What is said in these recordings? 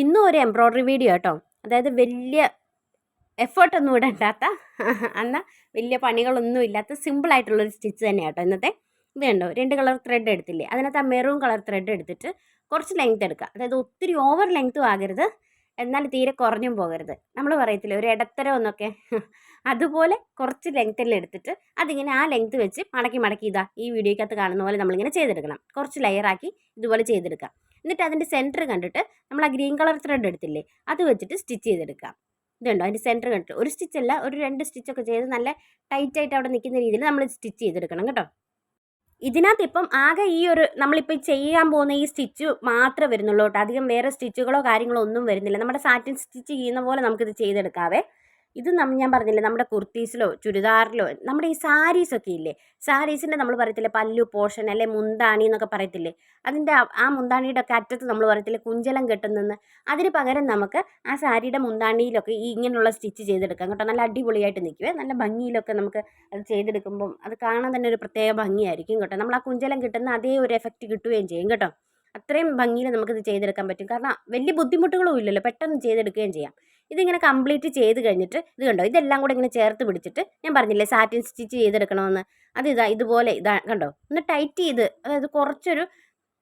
ഇന്നും ഒരു embroidery video കേട്ടോ. അതായത് വലിയ എഫേർട്ടൊന്നും ഇടണ്ടാത്ത എന്നാൽ വലിയ പണികളൊന്നും ഇല്ലാത്ത സിമ്പിളായിട്ടുള്ളൊരു സ്റ്റിച്ച് തന്നെയാണ് കേട്ടോ ഇന്നത്തെ. ഇത് രണ്ട് കളർ ത്രെഡ് എടുത്തില്ലേ? അതിനകത്ത് ആ മെറൂൺ കളർ ത്രെഡ് എടുത്തിട്ട് കുറച്ച് ലെങ്ത് എടുക്കുക. അതായത് ഒത്തിരി ഓവർ ലെങ്ത്തും ആകരുത്. എന്നാൽ തീരെ കുറഞ്ഞും പോകരുത്. നമ്മൾ പറയത്തില്ലേ ഒരു ഇടത്തരം എന്നൊക്കെ. അതുപോലെ കുറച്ച് ലെങ്ത്തിൽ എടുത്തിട്ട് അതിങ്ങനെ ആ ലെങ്ത് വെച്ച് മടക്കി മടക്കി ഇതാ ഈ വീഡിയോക്കകത്ത് കാണുന്ന പോലെ നമ്മളിങ്ങനെ ചെയ്തെടുക്കണം. കുറച്ച് ലെയറാക്കി ഇതുപോലെ ചെയ്തെടുക്കുക. എന്നിട്ട് അതിന്റെ സെന്റർ കണ്ടിട്ട് നമ്മൾ ആ ഗ്രീൻ കളർ ത്രെഡ് എടുത്തില്ലേ അത് വെച്ചിട്ട് സ്റ്റിച്ച് ചെയ്തെടുക്കാം ഇതുണ്ടോ അതിന്റെ സെന്റർ കണ്ടിട്ട്. ഒരു സ്റ്റിച്ച് അല്ല ഒരു രണ്ട് സ്റ്റിച്ചൊക്കെ ചെയ്ത് നല്ല ടൈറ്റായിട്ട് അവിടെ നിൽക്കുന്ന രീതിയിൽ നമ്മൾ സ്റ്റിച്ച് ചെയ്തെടുക്കണം കേട്ടോ. ഇതിനകത്ത് ഇപ്പം ആകെ ഈ ഒരു നമ്മളിപ്പോൾ ചെയ്യാൻ പോകുന്ന ഈ സ്റ്റിച്ച് മാത്രമേ വരുന്നുള്ളൂ കേട്ടോ. അധികം വേറെ സ്റ്റിച്ചുകളോ കാര്യങ്ങളോ ഒന്നും വരുന്നില്ല. നമ്മുടെ സാറ്റിൻ സ്റ്റിച്ച് ചെയ്യുന്ന പോലെ നമുക്കിത് ചെയ്തെടുക്കാവേ. ഇത് നമ്മ ഞാൻ പറഞ്ഞില്ലേ നമ്മുടെ കുർത്തീസിലോ ചുരിദാറിലോ നമ്മുടെ ഈ സാരീസൊക്കെ ഇല്ലേ? സാരീസിന്റെ നമ്മൾ പറയത്തില്ലേ പല്ലു പോർഷൻ അല്ലെ മുന്താണി എന്നൊക്കെ പറയത്തില്ലേ? അതിന്റെ ആ മുന്താണിയുടെ ഒക്കെ അറ്റത്ത് നമ്മൾ പറയത്തില്ലേ കുഞ്ചലം കെട്ടുന്നെന്ന്. അതിന് പകരം നമുക്ക് ആ സാരിയുടെ മുന്താണിയിലൊക്കെ ഈ ഇങ്ങനെയുള്ള സ്റ്റിച്ച് ചെയ്തെടുക്കാം കേട്ടോ. നല്ല അടിപൊളിയായിട്ട് നിൽക്കുവേ നല്ല ഭംഗിയിലൊക്കെ നമുക്ക് അത് ചെയ്തെടുക്കുമ്പം അത് കാണാൻ തന്നെ ഒരു പ്രത്യേക ഭംഗിയായിരിക്കും കേട്ടോ. നമ്മൾ ആ കുഞ്ചലം കിട്ടുന്ന അതേ ഒരു എഫക്റ്റ് കിട്ടുകയും ചെയ്യും കേട്ടോ. അത്രയും ഭംഗിയിൽ നമുക്കിത് ചെയ്തെടുക്കാൻ പറ്റും. കാരണം വലിയ ബുദ്ധിമുട്ടുകളും ഇല്ലല്ലോ. പെട്ടെന്ന് ചെയ്തെടുക്കുകയും ചെയ്യാം. ഇതിങ്ങനെ കംപ്ലീറ്റ് ചെയ്ത് കഴിഞ്ഞിട്ട് ഇത് കണ്ടോ? ഇതെല്ലാം കൂടെ ഇങ്ങനെ ചേർത്ത് പിടിച്ചിട്ട് ഞാൻ പറഞ്ഞില്ലേ സാറ്റിൻ സ്റ്റിച്ച് ചെയ്തെടുക്കണമെന്ന്. അത് ഇതാ ഇതുപോലെ ഇതാ കണ്ടോ? ഒന്ന് ടൈറ്റ് ചെയ്ത് അതായത് കുറച്ചൊരു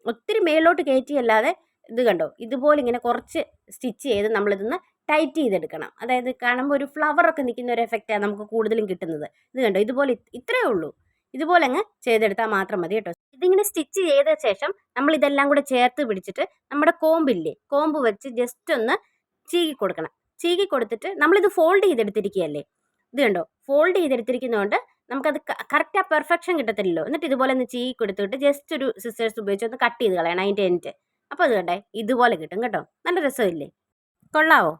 ഒത്തിരി മേലോട്ട് കയറ്റിയല്ലാതെ ഇത് കണ്ടോ? ഇതുപോലെ ഇങ്ങനെ കുറച്ച് സ്റ്റിച്ച് ചെയ്ത് നമ്മളിതൊന്ന് ടൈറ്റ് ചെയ്തെടുക്കണം. അതായത് കാണുമ്പോൾ ഒരു ഫ്ലവറൊക്കെ നിൽക്കുന്ന ഒരു എഫക്റ്റാണ് നമുക്ക് കൂടുതലും കിട്ടുന്നത്. ഇത് കണ്ടോ? ഇതുപോലെ ഇത്രയേ ഉള്ളൂ. ഇതുപോലെ അങ്ങ് ചെയ്തെടുത്താൽ മാത്രം മതി കേട്ടോ. ഇതിങ്ങനെ സ്റ്റിച്ച് ചെയ്ത ശേഷം നമ്മൾ ഇതെല്ലാം കൂടെ ചേർത്ത് പിടിച്ചിട്ട് നമ്മുടെ കോമ്പില്ലേ കോമ്പ് വെച്ച് ജസ്റ്റ് ഒന്ന് ചീകി കൊടുക്കണം ചീകി കൊടുത്തിട്ട് നമ്മളിത് ഫോൾഡ് ചെയ്തെടുത്തിരിക്കുകയല്ലേ? ഇത് കണ്ടോ? ഫോൾഡ് ചെയ്തെടുത്തിരിക്കുന്നതുകൊണ്ട് നമുക്കത് കറക്റ്റ് ആ പെർഫെക്ഷൻ കിട്ടത്തില്ലല്ലോ. എന്നിട്ട് ഇതുപോലെ ഒന്ന് ചീകി കൊടുത്തിട്ട് ജസ്റ്റ് ഒരു സിസ്റ്റേഴ്സ് ഉപയോഗിച്ച് ഒന്ന് കട്ട് ചെയ്ത് കളയണം അതിന്റെ എൻഡ് അപ്പോൾ അത് കണ്ടേ ഇതുപോലെ കിട്ടും കേട്ടോ. നല്ല രസമില്ലേ? കൊള്ളാവോ?